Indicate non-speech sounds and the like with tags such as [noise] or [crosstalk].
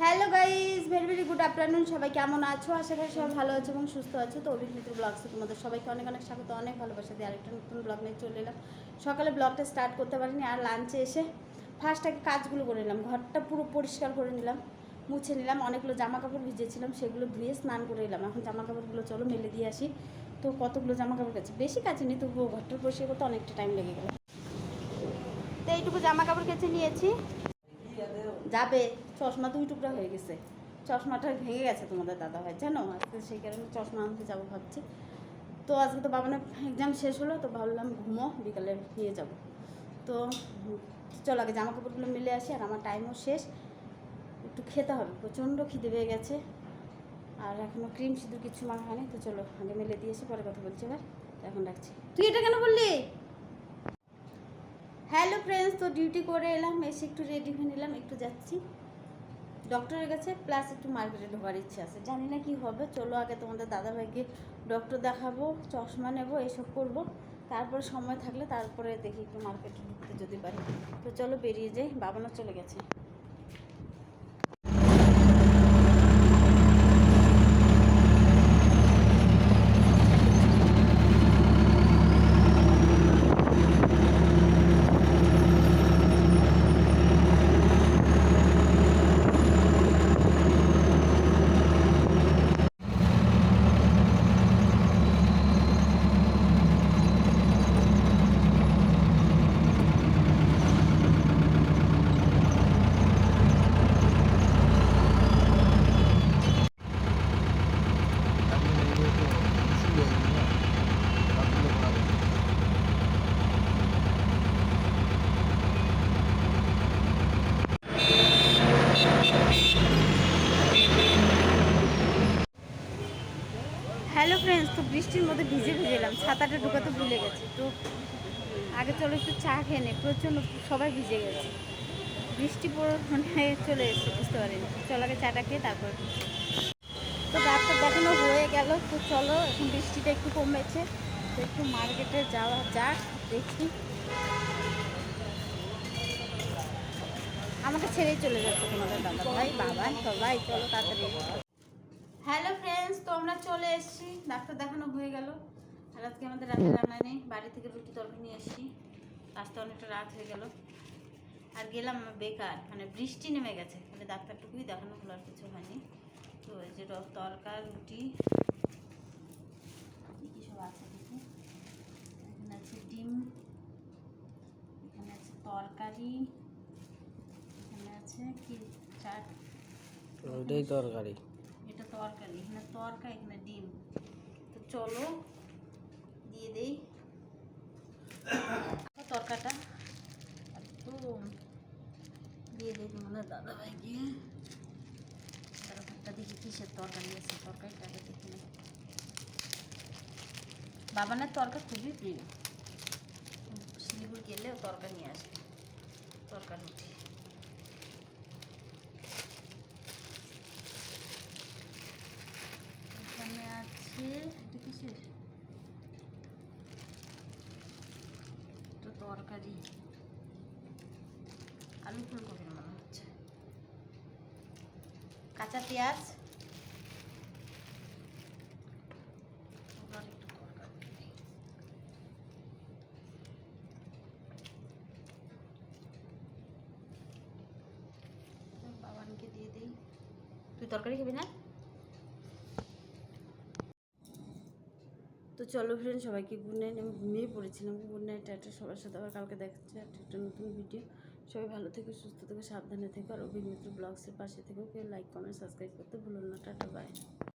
Hello guys very very good afternoon সবাই কেমন আছো? আশা করি সবাই ভালো আছো এবং সুস্থ আছো। তো অভিনেত্র ব্লগসে তোমাদের সবাইকে অনেক অনেক স্বাগত, অনেক ভালোবাসা দিয়ে আরেকটা নতুন ব্লগ নিয়ে চলে এলাম। সকালে ব্লগটা স্টার্ট করতে পারিনি, আর লাঞ্চে এসে ফার্স্ট আগে কাজগুলো করে নিলাম। ঘরটা পুরো পরিষ্কার করে নিলাম, মুছে নিলাম, অনেকগুলো জামা কাপড় ভিজেছিলাম, সেগুলো ধুয়ে স্নান করে এলাম। এখন জামা কাপড়গুলো চলো মেলে দিয়ে আসি। তো কতগুলো জামা কাপড় গেছে বেশি কাছে নি তবুও ঘরটা পরিষ্কার করতে অনেকটা টাইম লেগে গেল। তো এইটুকু জামা কাপড় কেচে নিয়েছি। যাবে। চশমা দুই টুকরা হয়ে গেছে। চশমাটা ভেঙে গেছে তোমাদের দাদা ভাই জানো? আজকে সেই কারণে চশমা আনতে যাব ভাবছি। তো আজকে তো বাবানের এক্সাম শেষ হলো তো ভাবলাম ঘুমো বিকালে নিয়ে যাব। তো চলো আগে জামা কাপড়গুলো মিলে আসি আর আমার টাইমও শেষ। একটু খেতে হবে প্রচণ্ড খিদে পেয়ে গেছে। আর এখনও ক্রিম সিঁদুর কিছু মাখা হয়নি তো চলো আগে মেলে দিয়ে এসে পরে কথা বলছি এবার এখন রাখছি। তুই এটা কেন বললি? হ্যালো ফ্রেন্ডস তো ডিউটি করে এলাম এসে একটু রেডি হয়ে নিলাম একটু যাচ্ছি। ডক্টরের কাছে প্লাস একটু মার্কেটে ঢোকার ইচ্ছে আছে। জানি না কি হবে, চলো আগে তোমাদের দাদাভাইকে ডক্টর দেখাবো, চশমা নেব, এসব করব। তারপরে সময় থাকলে তারপরে দেখি একটু মার্কেটে ঢুকতে যদি পারি। তো চলো বেরিয়ে যাই, বাবানও চলে গেছে। হ্যালো ফ্রেন্ডস, তো বৃষ্টির মধ্যে ভিজে ভিজে এলাম ছাতাটা ঢুকাতে ভুলে গেছি। তো আগে চলো একটু চা খেয়ে নে প্রচণ্ড সবাই ভিজে গেছে। বৃষ্টি পড়ে চলে এসেছে, বুঝতে পারিনি। চলো আগে চাটা খেয়ে তারপর তো ডাক্তার দেখানো হয়ে গেল, তো চলো, এখন বৃষ্টিটা একটু কমেছে। তো একটু মার্কেটে যাওয়া যাক, দেখি। আমাকে ছেড়েই চলে যাচ্ছে তোমাদের দাদা ভাই বাবা সবাই, চলো তাড়াতাড়ি। হ্যালো ফ্রেন্ডস তো আমরা চলে এসেছি। ডাক্তার দেখানো হয়ে গেল। আর আজকে আমাদের রাতে রান্না নেই। বাড়ি থেকে রুটি তরকারি নিয়ে এসেছি। আসতে অনেকটা রাত হয়ে গেল। আর গেলাম আমার বেকার। মানে বৃষ্টি নেমে গেছে। মানে ডাক্তারটুকুই দেখানো হলো, আর কিছু হয়নি। তো এই যে তরকা রুটি, কী সব আছে দেখি। এখানে আছে ডিম, এখানে আছে তরকারি, এখানে আছে কি? চাট। তরকারি। তরকারি, এখানে তরকা এখানে ডিম। তো চলো, দিয়ে দেই। [coughs] তরকাটা একদম দিয়ে দিই তোমাদের দাদা ভাই গিয়ে তরকারিটা দেখি কিসের তরকারি আছে, তরকারিটা দেখি বাবানের তরকা খুবই প্রিয়। শিলিগুড়ি গেলেও তরকা নিয়ে আসে তরকা রুটি এখানে আছে এটা কিসের এটা তরকারি আলু ফুলকপির মনে হচ্ছে কাঁচা পেঁয়াজ। বাবানকে দিয়ে দিই। তুই তরকারি খাবি না? তো চলো ফ্রেন্ড সবাইকে গুড নাইট আমি ঘুমিয়ে পড়েছিলাম। Good night ta-ta. সবার সাথে আবার কালকে দেখাচ্ছে আর একটা নতুন ভিডিও সবাই ভালো থেকো, সুস্থ থেকো, সাবধানে থেকো। আর অভিনেত্রী ব্লগসের পাশে থেকেও কেউ লাইক কমেন্ট সাবস্ক্রাইব করতে ভুলো না। Tata bye